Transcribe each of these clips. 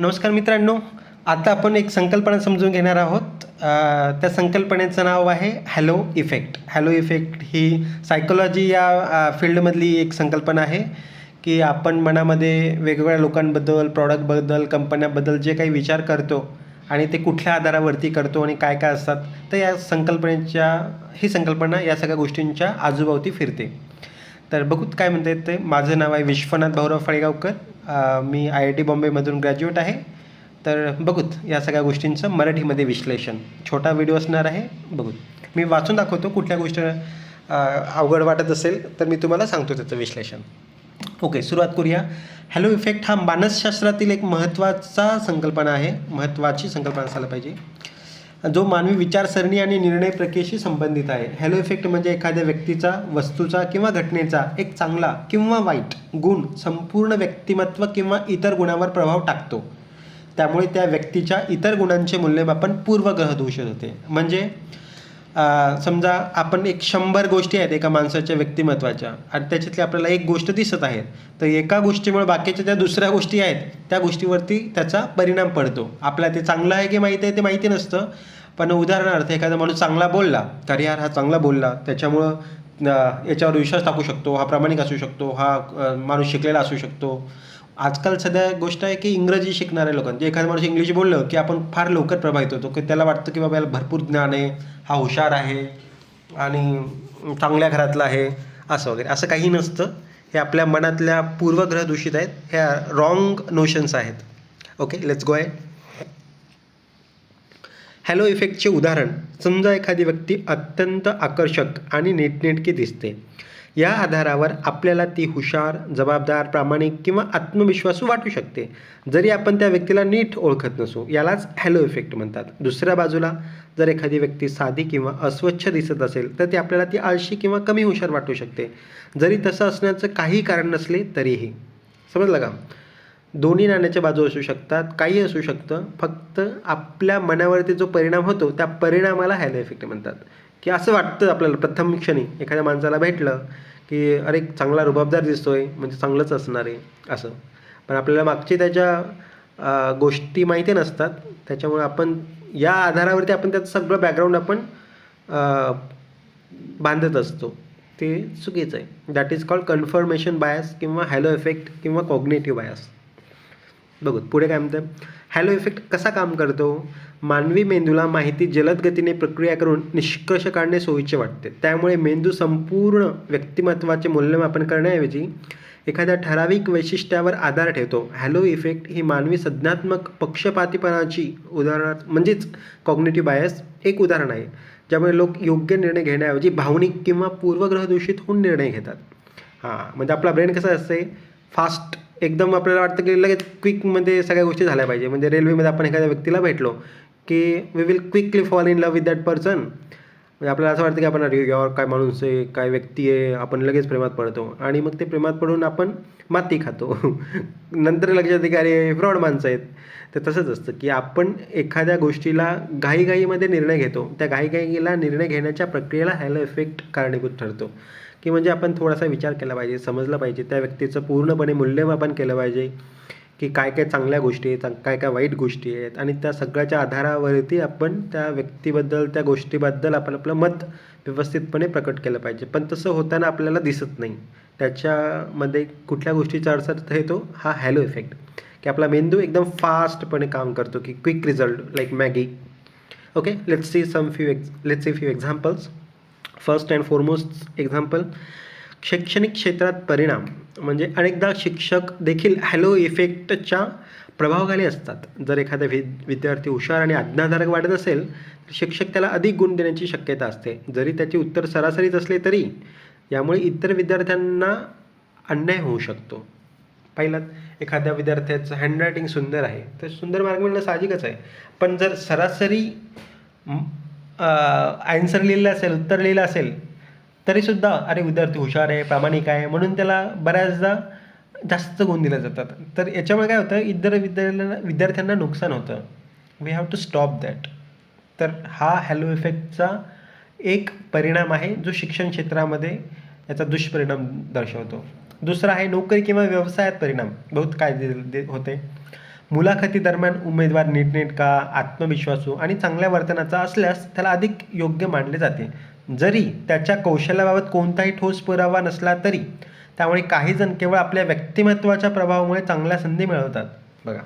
नमस्कार मित्रांनो आता आपण एक संकल्पना समजून घेणार आहोत. त्या संकल्पनेचं नाव आहे हॅलो इफेक्ट. हॅलो इफेक्ट ही सायकोलॉजी या फील्डमधली एक संकल्पना आहे की आपण मनामध्ये वेगवेगळ्या लोकांबद्दल प्रॉडक्टबद्दल कंपन्याबद्दल जे काही विचार करतो आणि ते कुठल्या आधारावरती करतो आणि काय काय असतात तर या संकल्पनेच्या ही संकल्पना या सगळ्या गोष्टींच्या आजूबावती फिरते. तर बघूत काय म्हणता ते माझं नाव आहे विश्वनाथ भाऊराव फळेगावकर. मी आय आय टी बॉम्बेमधून ग्रॅज्युएट आहे. तर बघूत या सगळ्या गोष्टींचं मराठीमध्ये विश्लेषण. छोटा व्हिडिओ असणार आहे बघूत. मी वाचून दाखवतो कुठल्या गोष्ट अवघड वाटत असेल तर मी तुम्हाला सांगतो त्याचं विश्लेषण. ओके सुरुवात करूया. हॅलो इफेक्ट हा मानसशास्त्रातील एक महत्त्वाचा संकल्पना आहे. महत्त्वाची संकल्पना असायला पाहिजे. जो मानवी विचारसरणी आणि निर्णय प्रक्रियेशी संबंधित आहे. हॅलो इफेक्ट म्हणजे एखाद्या व्यक्तीचा वस्तूचा किंवा घटनेचा एक चांगला किंवा वाईट गुण संपूर्ण व्यक्तिमत्व किंवा इतर गुणावर प्रभाव टाकतो. त्यामुळे त्या व्यक्तीच्या इतर गुणांचे मूल्यमापन पूर्वग्रह दोष होते म्हणजे समजा आपण एक शंभर गोष्टी आहेत एका माणसाच्या व्यक्तिमत्वाच्या आणि त्याच्यातली आपल्याला एक गोष्ट दिसत आहे तर एका गोष्टीमुळे बाकीच्या ज्या दुसऱ्या गोष्टी आहेत त्या गोष्टीवरती त्याचा परिणाम पडतो. आपल्याला ते चांगलं आहे की माहिती आहे ते माहिती नसतं. पण उदाहरणार्थ एखादा माणूस चांगला बोलला तर यार हा चांगला बोलला त्याच्यामुळं याच्यावर विश्वास टाकू शकतो हा प्रामाणिक असू शकतो हा माणूस शिकलेला असू शकतो. आजकाल सध्या गोष्ट आहे की इंग्रजी शिकणाऱ्या लोकांची. एखादा माणूस इंग्लिश बोललं की आपण फार लवकर प्रभावित होतो की त्याला वाटतं की बाबा याला भरपूर ज्ञान आहे हा हुशार आहे आणि चांगल्या घरातला आहे असं वगैरे. असं काही नसतं. हे आपल्या मनातल्या पूर्वग्रह दूषित आहेत. ह्या रॉंग नोशन्स आहेत. ओके लेट्स गो आहे हॅलो इफेक्टचे उदाहरण. समजा एखादी व्यक्ती अत्यंत आकर्षक आणि नीटनेटकी दिसते. या आधारावर आपल्याला ती हुशार जबाबदार प्रामाणिक किंवा आत्मविश्वासू वाटू शकते. जरी आपण त्या व्यक्तीला नीट ओळखत नसू यालाच हॅलो इफेक्ट म्हणतात. दुसऱ्या बाजूला जर एखादी व्यक्ती साधी किंवा अस्वच्छ दिसत असेल तर ती आपल्याला ती आळशी किंवा कमी हुशार वाटू शकते. जरी तसं असण्याचं काही कारण नसले तरीही. समजलं का? दोन्ही नाण्याच्या बाजू असू शकतात काही असू शकतं. फक्त आपल्या मनावरती जो परिणाम होतो त्या परिणामाला हॅलो इफेक्ट म्हणतात. की असं वाटतं आपल्याला प्रथम क्षणी एखाद्या माणसाला भेटलं की अरे चांगला रुबाबदार दिसतो आहे म्हणजे चांगलंच असणार आहे असं. पण आपल्याला मागची त्याच्या गोष्टी माहिती नसतात. त्याच्यामुळे आपण या आधारावरती आपण त्याचं सगळं बॅकग्राऊंड आपण बांधत असतो. ते चुकीचं आहे. That is called confirmation bias किंवा हॅलो इफेक्ट किंवा कॉग्नेटिव्ह बायस बघू पुढे काय म्हणतं हॅलो इफेक्ट कसा काम करतो? मानवी मेंदूला माहिती जलद गतीने प्रक्रिया करून निष्कर्ष काढणे सोयीचे वाटते. त्यामुळे मेंदू संपूर्ण व्यक्तिमत्वाचे मूल्यमापन करण्याऐवजी एखाद्या ठराविक वैशिष्ट्यावर आधार ठेवतो. हॅलो इफेक्ट ही मानवी संज्ञात्मक पक्षपातीपणाची उदाहरणार्थ म्हणजेच कॉग्नेटिव्ह बायस एक उदाहरण आहे ज्यामुळे लोक योग्य निर्णय घेण्याऐवजी भावनिक किंवा पूर्वग्रह दूषित होऊन निर्णय घेतात. हां म्हणजे आपला ब्रेन कसा असते? फास्ट एकदम आपल्याला वाटतं की लगेच क्विकमध्ये सगळ्या गोष्टी झाल्या पाहिजे. म्हणजे रेल्वेमध्ये आपण एखाद्या व्यक्तीला भेटलो की we will quickly fall in love with that person म्हणजे आपल्याला असं वाटतं की आपण अरे यावर काय माणूस आहे काय व्यक्ती आहे आपण लगेच प्रेमात पडतो. आणि मग ते प्रेमात पडून आपण माती खातो. नंतर लक्षात येते की अरे फ्रॉड माणसं आहेत. तर तसंच असतं की आपण एखाद्या गोष्टीला घाईघाईमध्ये निर्णय घेतो. त्या घाईघाईला निर्णय घेण्याच्या प्रक्रियेला ह्याला इफेक्ट कारणीभूत ठरतो. की म्हणजे आपण थोडासा विचार केला पाहिजे समजलं पाहिजे त्या व्यक्तीचं पूर्णपणे मूल्यमापन केलं पाहिजे की काय काय चांगल्या गोष्टी आहेत काय काय वाईट गोष्टी आहेत आणि त्या सगळ्याच्या आधारावरती आपण त्या व्यक्तीबद्दल त्या गोष्टीबद्दल आपण आपलं मत व्यवस्थितपणे प्रकट केलं पाहिजे. पण तसं होताना आपल्याला दिसत नाही. त्याच्यामध्ये कुठल्या गोष्टीचा अडचण येतो? हा हॅलो इफेक्ट की आपला मेंदू एकदम फास्टपणे काम करतो की quick result like Maggi okay let's see some few ex let's see few examples first and foremost example शैक्षणिक क्षेत्रात परिणाम म्हणजे अनेकदा शिक्षक देखील हॅलो इफेक्टच्या प्रभावाखाली असतात. जर एखादा वि विद्यार्थी हुशार आणि आज्ञाधारक वाटत असेल तर शिक्षक त्याला अधिक गुण देण्याची शक्यता असते. जरी त्याचे उत्तर सरासरीच असले तरी यामुळे इतर विद्यार्थ्यांना अन्याय होऊ शकतो. पहिल्यात एखाद्या विद्यार्थ्याचं हँडरायटिंग सुंदर आहे. तर सुंदर मार्ग मिळणं साहजिकच आहे. पण जर सरासरी आन्सर लिहिलं असेल उत्तर लिहिलं असेल तरीसुद्धा अरे विद्यार्थी हुशार आहे प्रामाणिक आहे म्हणून त्याला बऱ्याचदा जास्त गुण दिले जातात. तर याच्यामुळे काय होतं इतर विद्यार्थ्यांना विद्यार्थ्यांना नुकसान होतं. We have to stop that तर हा हॅलो इफेक्टचा एक परिणाम आहे जो शिक्षण क्षेत्रामध्ये याचा दुष्परिणाम दर्शवतो. दुसरा आहे नोकरी किंवा व्यवसायात परिणाम. बहुत काय दे- होते. मुलाखतीदरम्यान उमेदवार नीटनेटका आत्मविश्वासू आणि चांगल्या वर्तनाचा असल्यास त्याला अधिक योग्य मानले जाते. जरी त्याच्या कौशल्याबाबत कोणताही ठोस पुरावा नसला तरी त्यामुळे काही जण केवळ आपल्या व्यक्तिमत्वाच्या प्रभावामुळे चांगल्या संधी मिळवतात. बघा.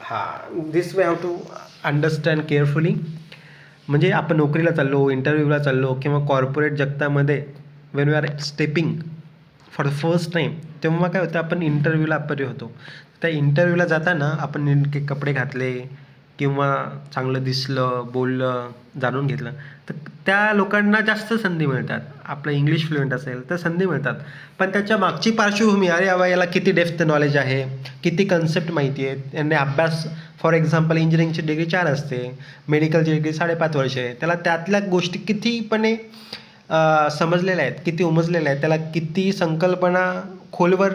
हां this way have to understand carefully म्हणजे आपण नोकरीला चाललो इंटरव्ह्यूला चाललो किंवा कॉर्पोरेट जगतामध्ये when we are stepping for the first time तेव्हा काय होतं? आपण इंटरव्ह्यूला अपरी होतो. त्या इंटरव्ह्यूला जाताना आपण नेमके कपडे घातले किंवा चांगलं दिसलं बोललं जाणून घेतलं. तर त्या लोकांना जास्त संधी मिळतात. आपलं इंग्लिश फ्लुएंट असेल तर संधी मिळतात. पण त्याच्या मागची पार्श्वभूमी अरे बाबा याला किती डेफ्थ नॉलेज आहे किती कन्सेप्ट माहिती आहेत यांनी अभ्यास फॉर एक्झाम्पल इंजिनिअरिंगची डिग्री चार असते मेडिकलची डिग्री साडेपाच वर्ष आहे. त्याला त्यातल्या गोष्टी कितीपणे समजलेल्या आहेत किती उमजलेल्या आहेत त्याला किती संकल्पना खोलवर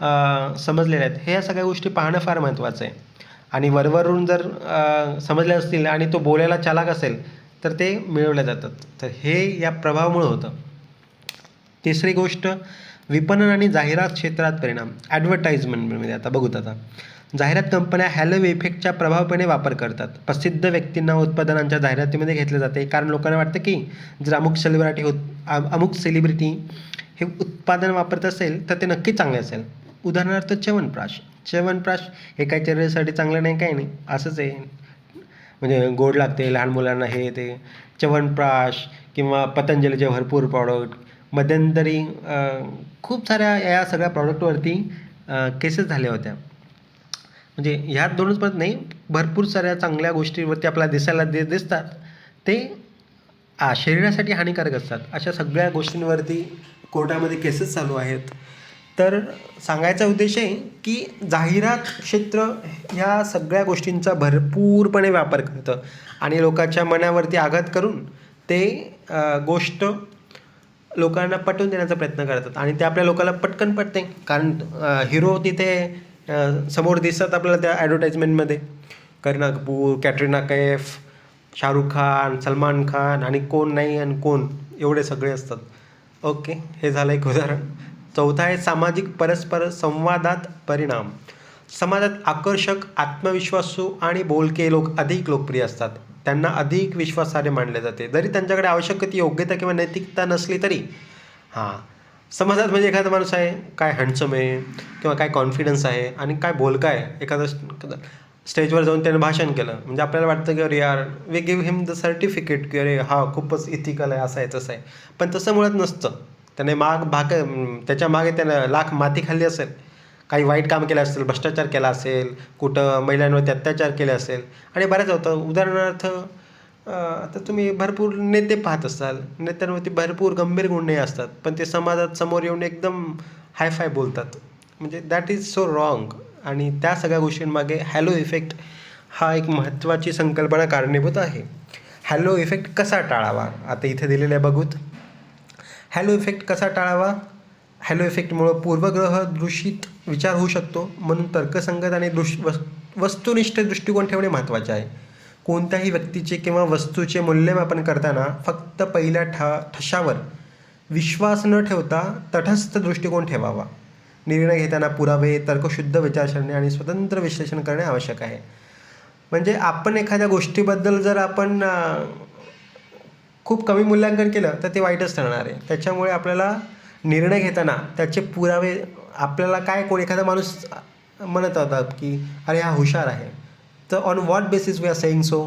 समजलेल्या आहेत. ह्या सगळ्या गोष्टी पाहणं फार महत्त्वाचं आहे. आणि वरवरून जर समजल्या असतील आणि तो बोलायला चालाक असेल तर ते मिळवल्या जातात. तर हे या प्रभावामुळं होतं. तिसरी गोष्ट विपणन आणि जाहिरात क्षेत्रात परिणाम. ॲडव्हर्टाइजमेंटमध्ये आता बघूत आता. जाहिरात कंपन्या हॅलो इफेक्टच्या प्रभावपणे वापर करतात. प्रसिद्ध व्यक्तींना उत्पादनांच्या जाहिरातीमध्ये घेतले जाते. कारण लोकांना वाटतं की जर अमुक सेलिब्रिटी होत अमुक सेलिब्रिटी हे उत्पादन वापरत असेल तर ते नक्की चांगले असेल. उदाहरणार्थ च्यवनप्राश. च्यवनप्राश हे काही शरीरासाठी चांगलं नाही काही नाही. असंच आहे. म्हणजे गोड लागते लहान मुलांना हे ते. च्यवनप्राश किंवा पतंजलीचे भरपूर प्रॉडक्ट मध्यंतरी खूप साऱ्या या सगळ्या प्रॉडक्टवरती केसेस झाल्या होत्या. म्हणजे ह्यात दोनच परत नाही भरपूर साऱ्या चांगल्या गोष्टीवरती आपल्याला दिसायला दे दिसतात. ते शरीरासाठी हानिकारक असतात. अशा सगळ्या गोष्टींवरती कोर्टामध्ये केसेस चालू आहेत. तर सांगायचा उद्देश आहे की जाहिरात क्षेत्र ह्या सगळ्या गोष्टींचा भरपूरपणे व्यापार करतं. आणि लोकांच्या मनावरती आघात करून ते गोष्ट लोकांना पटवून देण्याचा प्रयत्न करतात. आणि ते आपल्या लोकांना पटकन पटते. कारण हिरो तिथे समोर दिसतात आपल्याला त्या ॲडव्हर्टाईजमेंटमध्ये करीना कपूर कॅटरीना कैफ शाहरुख खान सलमान खान आणि कोण नाही आणि कोण एवढे सगळे असतात. ओके हे झालं एक उदाहरण. चौथा आहे सामाजिक परस्पर संवादात परिणाम. समाजात आकर्षक आत्मविश्वासू आणि बोलके लोक अधिक लोकप्रिय असतात. त्यांना अधिक विश्वासार्ह मानले जाते. जरी त्यांच्याकडे आवश्यक ती योग्यता किंवा नैतिकता नसली तरी हां समाजात म्हणजे एखादा माणूस आहे काय हँडसम आहे किंवा काय कॉन्फिडन्स आहे आणि काय बोलका आहे एखादं स्टेजवर जाऊन त्याने भाषण केलं. म्हणजे आपल्याला वाटतं की अरे यार we give him the certificate की अरे हा खूपच इथिकल आहे असं आहे तसं आहे. पण तसं मुळात नसतं. त्याने माग भाग त्याच्यामागे त्यानं लाख माती खाल्ली असेल. काही वाईट काम केलं असेल भ्रष्टाचार केला असेल कुठं महिलांवरती अत्याचार केले असेल. आणि बऱ्याच होतं. उदाहरणार्थ आता तुम्ही भरपूर नेते पाहत असाल. नेत्यांवरती भरपूर गंभीर गुन्हे असतात. पण ते समाजात समोर येऊन एकदम हायफाय बोलतात. म्हणजे दॅट इज सो रॉंग आणि त्या सगळ्या गोष्टींमागे हॅलो इफेक्ट हा एक महत्त्वाची संकल्पना कारणीभूत आहे. हॅलो इफेक्ट कसा टाळावा? आता इथे दिलेलं आहे बघूत. हॅलो इफेक्ट कसा टाळावा? हॅलो इफेक्टमुळं पूर्वग्रह दूषित विचार होऊ शकतो. म्हणून तर्कसंगत आणि दृश वस् वस्तुनिष्ठ दृष्टिकोन ठेवणे महत्त्वाचे आहे. कोणत्याही व्यक्तीचे किंवा वस्तूचे मूल्यमापन करताना फक्त पहिल्या ठा ठशावर विश्वास न ठेवता तटस्थ दृष्टिकोन ठेवावा. निर्णय घेताना पुरावे तर्कशुद्ध विचारसरणी आणि स्वतंत्र विश्लेषण करणे आवश्यक आहे. म्हणजे आपण एखाद्या गोष्टीबद्दल जर आपण खूप कमी मूल्यांकन केलं तर ते वाईटच ठरणार आहे. त्याच्यामुळे आपल्याला निर्णय घेताना त्याचे पुरावे आपल्याला काय कोण एखादा माणूस म्हणत होता की अरे हा हुशार आहे. तर on what basis we are saying so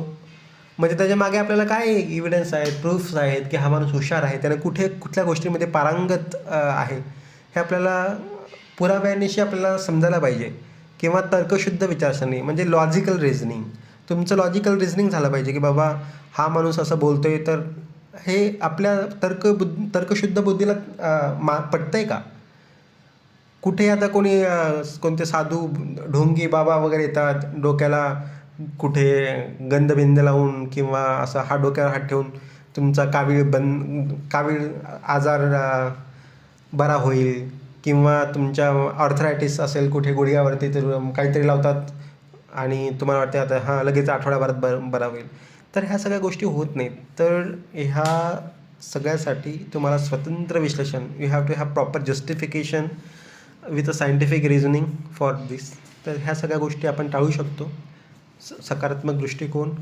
म्हणजे त्याच्यामागे आपल्याला काय इव्हिडन्स आहेत प्रूफ्स आहेत की हा माणूस हुशार आहे? त्याने कुठे कुठल्या गोष्टीमध्ये पारंगत आहे? हे आपल्याला पुराव्यानिशी आपल्याला समजायला पाहिजे. किंवा तर्कशुद्ध विचारसरणी म्हणजे लॉजिकल रिझनिंग तुमचं लॉजिकल रिझनिंग झालं पाहिजे की बाबा हा माणूस असं बोलतोय तर हे आपल्या तर्क बुद्ध तर्कशुद्ध बुद्धीला अ, मा पटतंय का? कुठे आता कोणी कोणते साधू ढोंगी बाबा वगैरे येतात डोक्याला कुठे गंधबिंद लावून किंवा असा हा डोक्यावर हात ठेवून तुमचा कावीळ बंद कावीळ आजार बरा होईल किंवा तुमच्या ऑर्थरायटिस असेल कुठे गुडघ्यावरती तर काहीतरी लावतात आणि तुम्हाला वाटते आता हां लगेच आठवड्याभरात बर बरा होईल. तर ह्या सगळ्या गोष्टी होत नाहीत. तर ह्या सगळ्यासाठी तुम्हाला स्वतंत्र विश्लेषण you have to have proper justification with a scientific reasoning for this तर ह्या सगळ्या गोष्टी आपण टाळू शकतो. स सकारात्मक दृष्टिकोन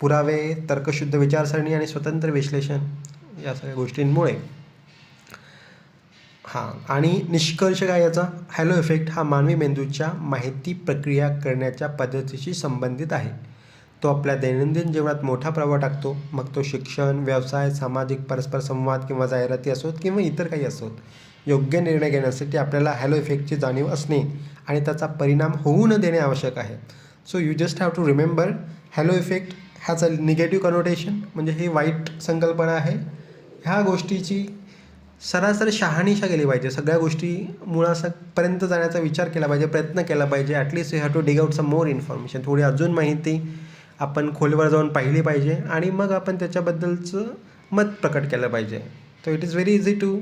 पुरावे तर्कशुद्ध विचारसरणी आणि स्वतंत्र विश्लेषण या सगळ्या गोष्टींमुळे. हां आणि निष्कर्ष काय याचा? हॅलो इफेक्ट हा मानवी मेंदूच्या माहिती प्रक्रिया करण्याच्या पद्धतीशी संबंधित आहे. तो आपल्या दैनंदिन जीवनात मोठा प्रभाव टाकतो. मग तो शिक्षण व्यवसाय सामाजिक परस्पर संवाद किंवा जाहिराती असोत किंवा इतर काही असोत योग्य निर्णय घेण्यासाठी आपल्याला हॅलो इफेक्टची जाणीव असणे आणि त्याचा परिणाम होऊ न देणे आवश्यक आहे. So you just have to remember halo effect has a negative connotation म्हणजे ही वाईट संकल्पना आहे. ह्या गोष्टीची सरासर शहानिशा केली पाहिजे. सगळ्या गोष्टी मुळापर्यंत जाण्याचा विचार केला पाहिजे प्रयत्न केला पाहिजे. At least you have to dig out some more information थोडी अजून माहिती आपण खोलवर जाऊन पाहिली पाहिजे आणि मग आपण त्याच्याबद्दलचं मत प्रकट केलं पाहिजे. तर it is very easy to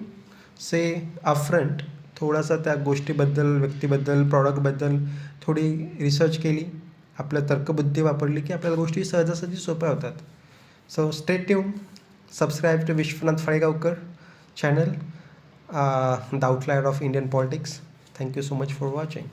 say upfront थोडासा त्या गोष्टीबद्दल व्यक्तीबद्दल प्रॉडक्टबद्दल थोडी रिसर्च केली आपलं तर्कबुद्धी वापरली की आपल्याला गोष्टी सहजासहजी सोप्या होतात. So stay tuned subscribe to Vishwanath Phalegaonkar channel the outlier of Indian politics thank you so much for watching